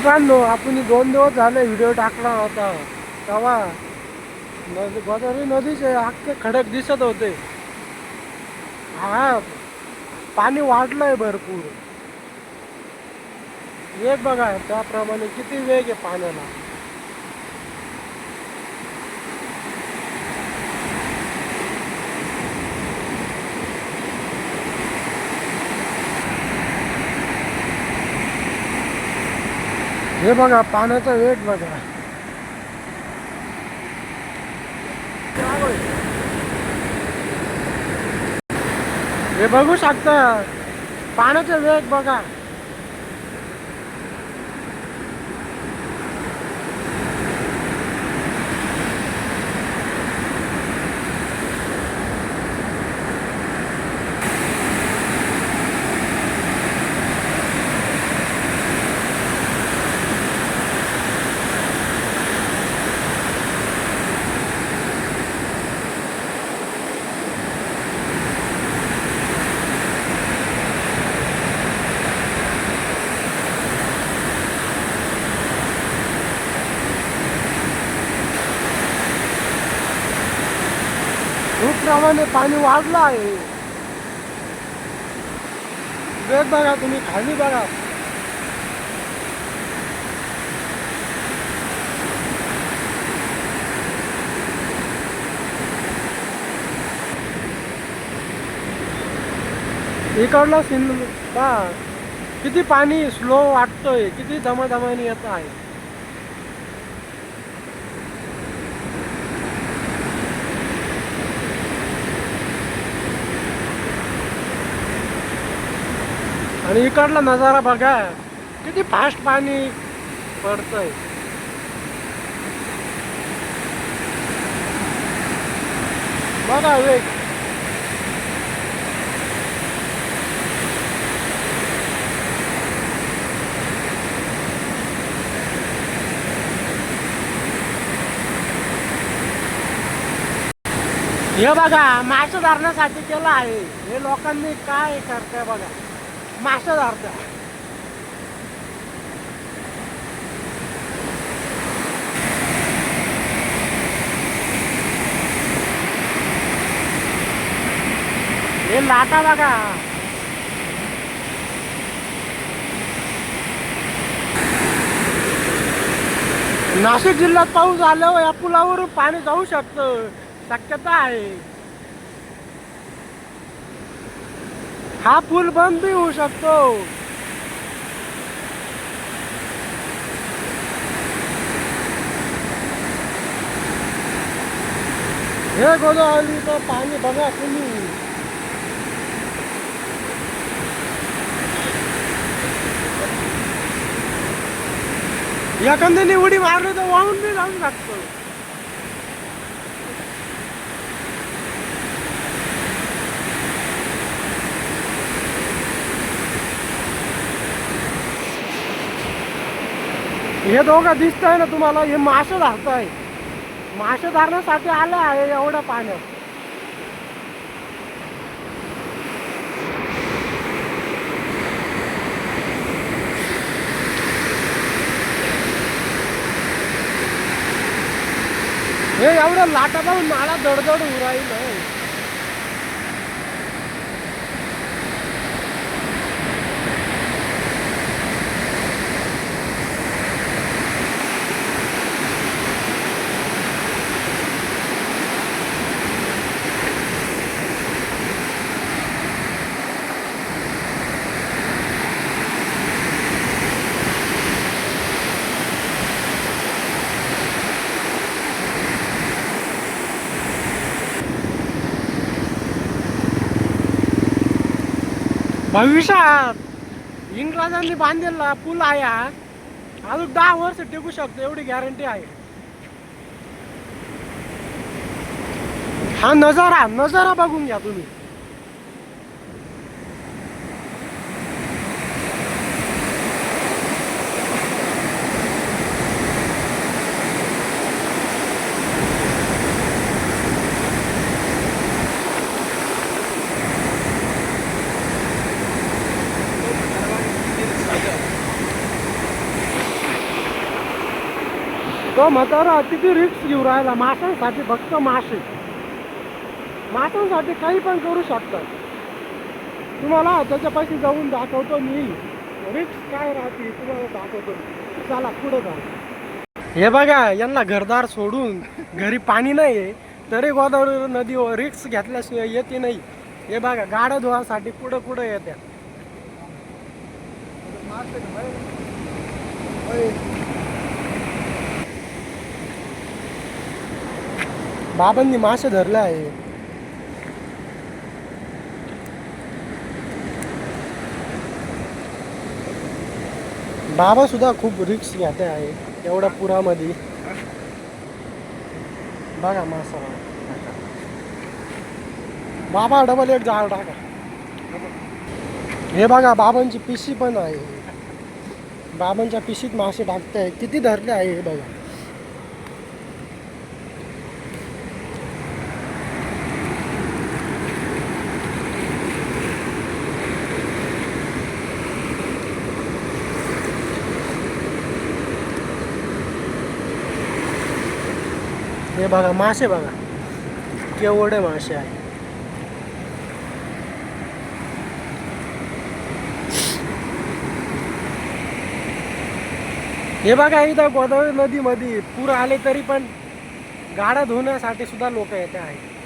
मित्रांनो आपण दोन दिवस झाले व्हिडिओ टाकला होता. तेव्हा नदी गोदावरी नदीचे अख्खे खडक दिसत होते. हा पाणी वाढलंय भरपूर. वेग बघा त्याप्रमाणे किती वेग आहे पाण्याला. हे बघा पाण्याचा वेग बघा. हे बघू शकता पाण्याचा वेग बघा खूप प्रमाणे पाणी वाढलं आहे. वेग बघा तुम्ही खाली बघा. इकडला सिंध पा किती पाणी स्लो वाटतोय किती धमाधमाने येत आहे. आणि इकडला नजारा बघा किती फास्ट पाणी पडतंय. बघा वेग हे बघा मासे धरण्यासाठी केलं आहे. हे लोकांनी काय करतंय बघा. मासे धरत्या हे लाटा बघा. नाशिक जिल्ह्यात पाऊस आल्यावर या पुलावरून पाणी जाऊ शकतं. शक्यता आहे. हा पूल बंद बी होऊ शकतो. हे गोदावरीचं पाणी बघा तुम्ही. एखाद्याने उडी मारली तर वाहून बी जाऊ शकतो. हे दोघं दिसत आहे ना तुम्हाला हे मासे धरताय. मासे धरण्यासाठी आलं आहे एवढ्या पाण्यात हे एवढं लाटा जाऊन नाला दडदड होऊ भविष्यात इंग्रजांनी बांधलेला पूल आहे हा. अजून दहा वर्ष टिकू शकतो एवढी गॅरंटी आहे. हा नजारा नजारा बघून घ्या तुम्ही. तो म्हातारा किती रिक्स घेऊ राहिला. माशांसाठी फक्त मासे. माशांसाठी काही पण करू शकतात. तुम्हाला त्याच्यापैकी जाऊन दाखवतो मी. रिक्स काय राहते तुम्हाला दाखवतो चला पुढे जा हे बघा यांना घरदार सोडून घरी पाणी नाही आहे तरी गोदावरी नदीवर रिक्स घेतल्याशिवाय येते नाही. हे बघा गाड्या धुवासाठी पुढं पुढं येत्या. बाबांनी मासे धरले आहे. बाबा सुद्धा खूप रिक्स घेते आहे एवढ्या पुरामध्ये. बघा मासा. बाबा डबल एक जाळ टाका. हे बघा बाबांची पिशी पण आहे. बाबांच्या पिशीत मासे टाकते किती धरले आहे हे बघा. हे बघा मासे बघा. केवढे मासे आहे हे बघा इथं गोदावरी नदीमध्ये पूर आले तरी पण गाडा धुण्यासाठी सुद्धा लोक येते आहेत.